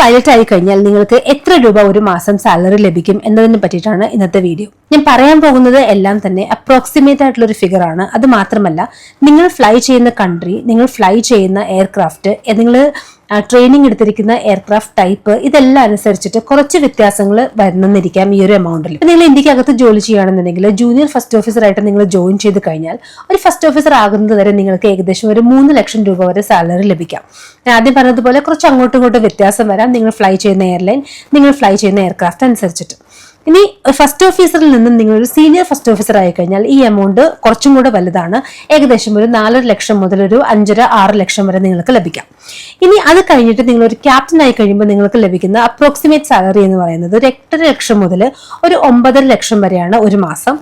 Pilot ആയി കഴിഞ്ഞാൽ നിങ്ങൾക്ക് എത്ര രൂപ ഒരു മാസം സാലറി ലഭിക്കും എന്നതിനെ പറ്റിയിട്ടാണ് ഇന്നത്തെ വീഡിയോ ഞാൻ പറയാൻ പോകുന്നത് എല്ലാം തന്നെ അപ്രോക്സിമേറ്റ് ആയിട്ടുള്ള ഒരു ഫിഗർ ആണ്. അത് മാത്രമല്ല നിങ്ങൾ ഫ്ലൈ ചെയ്യുന്ന കൺട്രി നിങ്ങൾ ഫ്ലൈ ചെയ്യുന്ന എയർക്രാഫ്റ്റ് നിങ്ങൾ ട്രെയിനിങ് എടുത്തിരിക്കുന്ന എയർക്രാഫ്റ്റ് ടൈപ്പ് ഇതെല്ലാം അനുസരിച്ചിട്ട് കുറച്ച് വ്യത്യാസങ്ങൾ വരുന്നെന്നിരിക്കാം ഈ ഒരു എമൗണ്ടിൽ നിങ്ങൾ ഇന്ത്യക്കകത്ത് ജോലി ചെയ്യുകയാണെന്നുണ്ടെങ്കിൽ ജൂനിയർ ഫസ്റ്റ് ഓഫീസർ ആയിട്ട് നിങ്ങൾ ജോയിൻ ചെയ്ത് കഴിഞ്ഞാൽ ഒരു ഫസ്റ്റ് ഓഫീസർ ആകുന്നത് വരെ നിങ്ങൾക്ക് ഏകദേശം ഒരു മൂന്ന് ലക്ഷം രൂപ വരെ സാലറി ലഭിക്കാം. ഞാൻ ആദ്യം പറഞ്ഞതുപോലെ കുറച്ച് അങ്ങോട്ടും ഇങ്ങോട്ടും വ്യത്യാസം വരാം. നിങ്ങൾ ഫ്ലൈ ചെയ്യുന്ന എയർലൈൻ നിങ്ങൾ ഫ്ലൈ ചെയ്യുന്ന എയർക്രാഫ്റ്റ് അനുസരിച്ചിട്ട്. ഇനി ഫസ്റ്റ് ഓഫീസറിൽ നിന്നും നിങ്ങൾ ഒരു സീനിയർ ഫസ്റ്റ് ഓഫീസർ ആയി കഴിഞ്ഞാൽ ഈ എമൗണ്ട് കുറച്ചും കൂടെ വലുതാണ്. ഏകദേശം ഒരു നാലര ലക്ഷം മുതൽ ഒരു അഞ്ചര ആറ് ലക്ഷം വരെ നിങ്ങൾക്ക് ലഭിക്കാം. ഇനി അത് കഴിഞ്ഞിട്ട് നിങ്ങൾ ഒരു ക്യാപ്റ്റൻ ആയി കഴിയുമ്പോൾ നിങ്ങൾക്ക് ലഭിക്കുന്ന അപ്രോക്സിമേറ്റ് സാലറി എന്ന് പറയുന്നത് ഒരു എട്ടര ലക്ഷം മുതൽ ഒരു ഒമ്പതര ലക്ഷം വരെയാണ് ഒരു മാസം.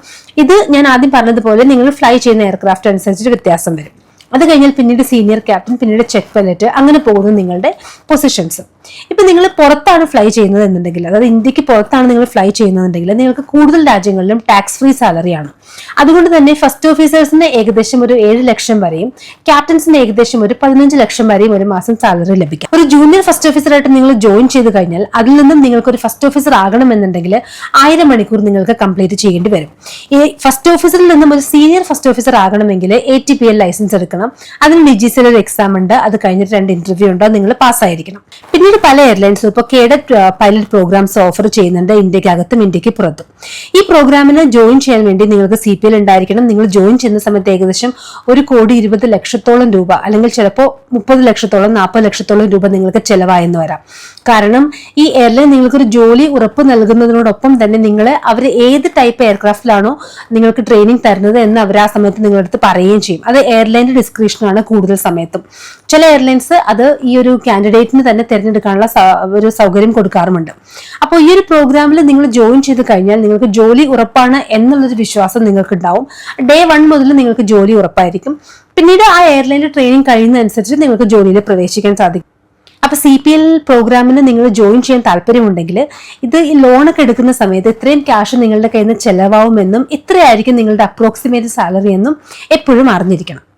ഇത് ഞാൻ ആദ്യം പറഞ്ഞതുപോലെ നിങ്ങൾ ഫ്ലൈ ചെയ്യുന്ന എയർക്രാഫ്റ്റ് അനുസരിച്ചിട്ട് വ്യത്യാസം വരും. അത് കഴിഞ്ഞാൽ പിന്നീട് സീനിയർ ക്യാപ്റ്റൻ പിന്നീട് ചെക്ക് പൈലറ്റ് അങ്ങനെ പോകുന്നു നിങ്ങളുടെ പൊസിഷൻസ് ഇപ്പം നിങ്ങൾ പുറത്താണ് ഫ്ലൈ ചെയ്യുന്നത് എന്നുണ്ടെങ്കിൽ അതായത് ഇന്ത്യയ്ക്ക് പുറത്താണ് നിങ്ങൾ ഫ്ലൈ ചെയ്യുന്നതെന്നുണ്ടെങ്കിൽ നിങ്ങൾക്ക് കൂടുതൽ രാജ്യങ്ങളിലും ടാക്സ് ഫ്രീ സാലറിയാണ് അതുകൊണ്ട് തന്നെ ഫസ്റ്റ് ഓഫീസേഴ്സിന് ഏകദേശം ഒരു ഏഴ് ലക്ഷം വരെയും ക്യാപ്റ്റൻസിന് ഏകദേശം ഒരു പതിനഞ്ച് ലക്ഷം വരെയും ഒരു മാസം സാലറി ലഭിക്കും. ഒരു ജൂനിയർ ഫസ്റ്റ് ഓഫീസറായിട്ട് നിങ്ങൾ ജോയിൻ ചെയ്ത് കഴിഞ്ഞാൽ അതിൽ നിന്നും നിങ്ങൾക്ക് ഒരു ഫസ്റ്റ് ഓഫീസർ ആകണമെന്നുണ്ടെങ്കിൽ ആയിരം മണിക്കൂർ നിങ്ങൾക്ക് കംപ്ലീറ്റ് ചെയ്യേണ്ടി വരും. ഈ ഫസ്റ്റ് ഓഫീസറിൽ നിന്നും ഒരു സീനിയർ ഫസ്റ്റ് ഓഫീസർ ആകണമെങ്കിൽ A T P L licence എടുക്കണം. അതിന് ഡിജിസിൽ ഒരു എക്സാം ഉണ്ട്. അത് കഴിഞ്ഞിട്ട് രണ്ട് ഇന്റർവ്യൂ ഉണ്ടോ. നിങ്ങൾ പാസ്സായിരിക്കണം പിന്നീട് പല എയർലൈൻസും ഇപ്പോൾ കേഡറ്റ് പൈലറ്റ് പ്രോഗ്രാംസ് ഓഫർ ചെയ്യുന്നുണ്ട് ഇന്ത്യക്കകത്തും ഇന്ത്യയ്ക്ക് പുറത്തും. ഈ പ്രോഗ്രാമിന് ജോയിൻ ചെയ്യാൻ വേണ്ടി നിങ്ങൾക്ക് സി പി എൽ ഉണ്ടായിരിക്കണം. നിങ്ങൾ ജോയിൻ ചെയ്യുന്ന സമയത്ത് ഏകദേശം ഒരു കോടി ഇരുപത് ലക്ഷത്തോളം രൂപ അല്ലെങ്കിൽ ചിലപ്പോൾ മുപ്പത് ലക്ഷത്തോളം നാൽപ്പത് ലക്ഷത്തോളം രൂപ നിങ്ങൾക്ക് ചെലവായെന്ന് വരാം. കാരണം ഈ എയർലൈൻ നിങ്ങൾക്കൊരു ജോലി ഉറപ്പ് നൽകുന്നതിനോടൊപ്പം തന്നെ നിങ്ങൾ അവർ ഏത് ടൈപ്പ് എയർക്രാഫ്റ്റിലാണോ നിങ്ങൾക്ക് ട്രെയിനിങ് തരുന്നത് എന്ന് അവർ ആ സമയത്ത് നിങ്ങളുടെ അടുത്ത് പറയുകയും ചെയ്യും. അത് എയർലൈന്റെ ഡിസ്ക്രിപ്ഷനാണ് കൂടുതൽ സമയത്തും. ചില എയർലൈൻസ് അത് ഈ ഒരു കാൻഡിഡേറ്റിന് തന്നെ തിരഞ്ഞെടുക്കാനുള്ള ഒരു സൗകര്യം കൊടുക്കാറുമുണ്ട്. അപ്പോൾ ഈ ഒരു പ്രോഗ്രാമിൽ നിങ്ങൾ ജോയിൻ ചെയ്ത് കഴിഞ്ഞാൽ നിങ്ങൾക്ക് ജോലി ഉറപ്പാണ് എന്നുള്ളൊരു വിശ്വാസം നിങ്ങൾക്ക് ഉണ്ടാവും ഡേ വൺ മുതൽ നിങ്ങൾക്ക് ജോലി ഉറപ്പായിരിക്കും. പിന്നീട് ആ എയർലൈനിൽ ട്രെയിനിങ് കഴിയുന്നതനുസരിച്ച് നിങ്ങൾക്ക് ജോലിയിൽ പ്രവേശിക്കാൻ സാധിക്കും. അപ്പൊ സി പി എൽ പ്രോഗ്രാമിന് നിങ്ങൾ ജോയിൻ ചെയ്യാൻ താല്പര്യമുണ്ടെങ്കിൽ ഇത് ഈ ലോണൊക്കെ എടുക്കുന്ന സമയത്ത് ഇത്രയും ക്യാഷ് നിങ്ങളുടെ കയ്യിൽ നിന്ന് ചെലവാകുമെന്നും ഇത്രയായിരിക്കും നിങ്ങളുടെ അപ്രോക്സിമേറ്റ് സാലറി എന്നും എപ്പോഴും അറിഞ്ഞിരിക്കണം.